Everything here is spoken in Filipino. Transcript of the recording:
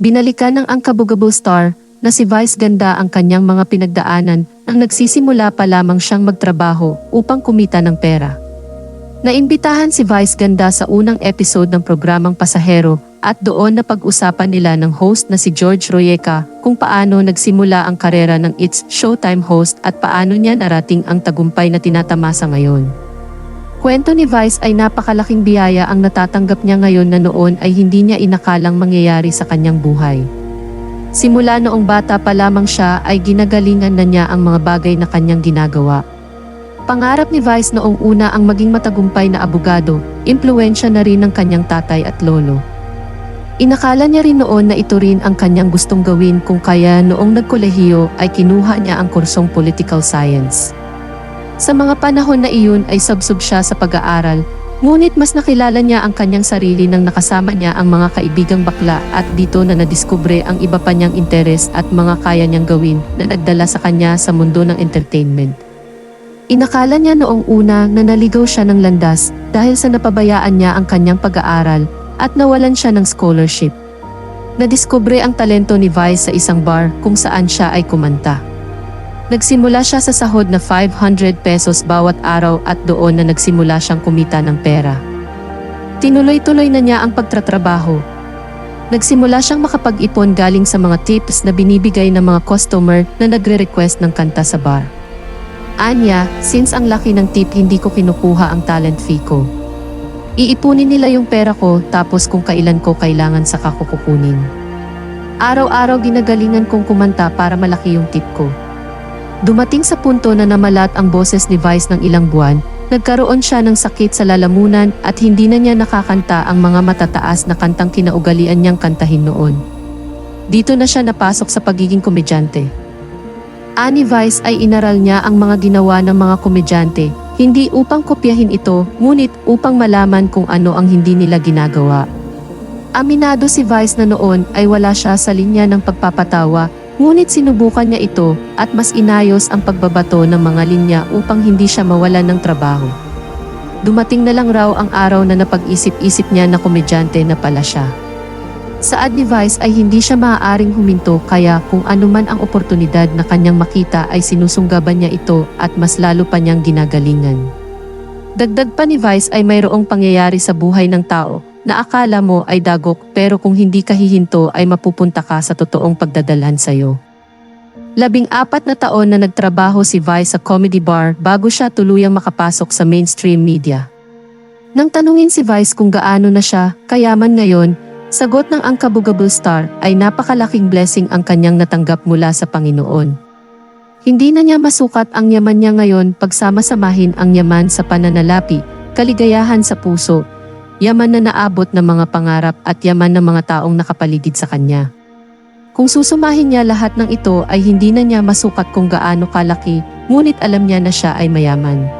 Binalikan ng Angkabugabo star na si Vice Ganda ang kanyang mga pinagdaanan nang nagsisimula pa lamang siyang magtrabaho upang kumita ng pera. Naimbitahan si Vice Ganda sa unang episode ng programang Pasahero at doon na pag-usapan nila ng host na si George Royeca kung paano nagsimula ang karera ng It's Showtime host at paano niya narating ang tagumpay na tinatamasa ngayon. Kwento ni Vice ay napakalaking biyaya ang natatanggap niya ngayon na noon ay hindi niya inakalang mangyayari sa kanyang buhay. Simula noong bata pa lamang siya ay ginagalingan na niya ang mga bagay na kanyang ginagawa. Pangarap ni Vice noong una ang maging matagumpay na abogado, impluensya na rin ng kanyang tatay at lolo. Inakala niya rin noon na ito rin ang kanyang gustong gawin kung kaya noong nagkolehiyo ay kinuha niya ang kursong political science. Sa mga panahon na iyon ay subsub siya sa pag-aaral, ngunit mas nakilala niya ang kanyang sarili nang nakasama niya ang mga kaibigang bakla at dito na nadiskubre ang iba pa niyang interes at mga kaya niyang gawin na nagdala sa kanya sa mundo ng entertainment. Inakala niya noong una na naligaw siya ng landas dahil sa napabayaan niya ang kanyang pag-aaral at nawalan siya ng scholarship. Nadiskubre ang talento ni Vice sa isang bar kung saan siya ay kumanta. Nagsimula siya sa sahod na 500 pesos bawat araw at doon na nagsimula siyang kumita ng pera. Tinuloy-tuloy na niya ang pagtratrabaho. Nagsimula siyang makapag-ipon galing sa mga tips na binibigay ng mga customer na nagre-request ng kanta sa bar. Anya, since ang laki ng tip hindi ko kinukuha ang talent fee ko. Iipunin nila yung pera ko tapos kung kailan ko kailangan saka ko kukunin. Araw-araw ginagalingan kong kumanta para malaki yung tip ko. Dumating sa punto na namalat ang boses ni Vice ng ilang buwan, nagkaroon siya ng sakit sa lalamunan at hindi na niya nakakanta ang mga matataas na kantang kinaugalian niyang kantahin noon. Dito na siya napasok sa pagiging komedyante. Ani Vice ay inaral niya ang mga ginawa ng mga komedyante, hindi upang kopyahin ito, ngunit upang malaman kung ano ang hindi nila ginagawa. Aminado si Vice na noon ay wala siya sa linya ng pagpapatawa, ngunit sinubukan niya ito at mas inayos ang pagbabato ng mga linya upang hindi siya mawalan ng trabaho. Dumating na lang raw ang araw na napag-isip-isip niya na komedyante na pala siya. Sa advice ay hindi siya maaaring huminto kaya kung anuman ang oportunidad na kanyang makita ay sinusunggaban niya ito at mas lalo pa niyang ginagalingan. Dagdag pa ni Vice ay mayroong pangyayari sa buhay ng tao na akala mo ay dagok pero kung hindi ka hihinto ay mapupunta ka sa totoong pagdadalhan sa'yo. Labing apat na taon na nagtrabaho si Vice sa comedy bar bago siya tuluyang makapasok sa mainstream media. Nang tanungin si Vice kung gaano na siya kayaman ngayon, Sagot ng Angkabugable Star ay napakalaking blessing ang kanyang natanggap mula sa Panginoon. Hindi na niya masukat ang yaman niya ngayon pagsama-samahin ang yaman sa pananalapi, kaligayahan sa puso, yaman na naabot ng mga pangarap at yaman ng mga taong nakapaligid sa kanya. Kung susumahin niya lahat ng ito ay hindi na niya masukat kung gaano kalaki, ngunit alam niya na siya ay mayaman.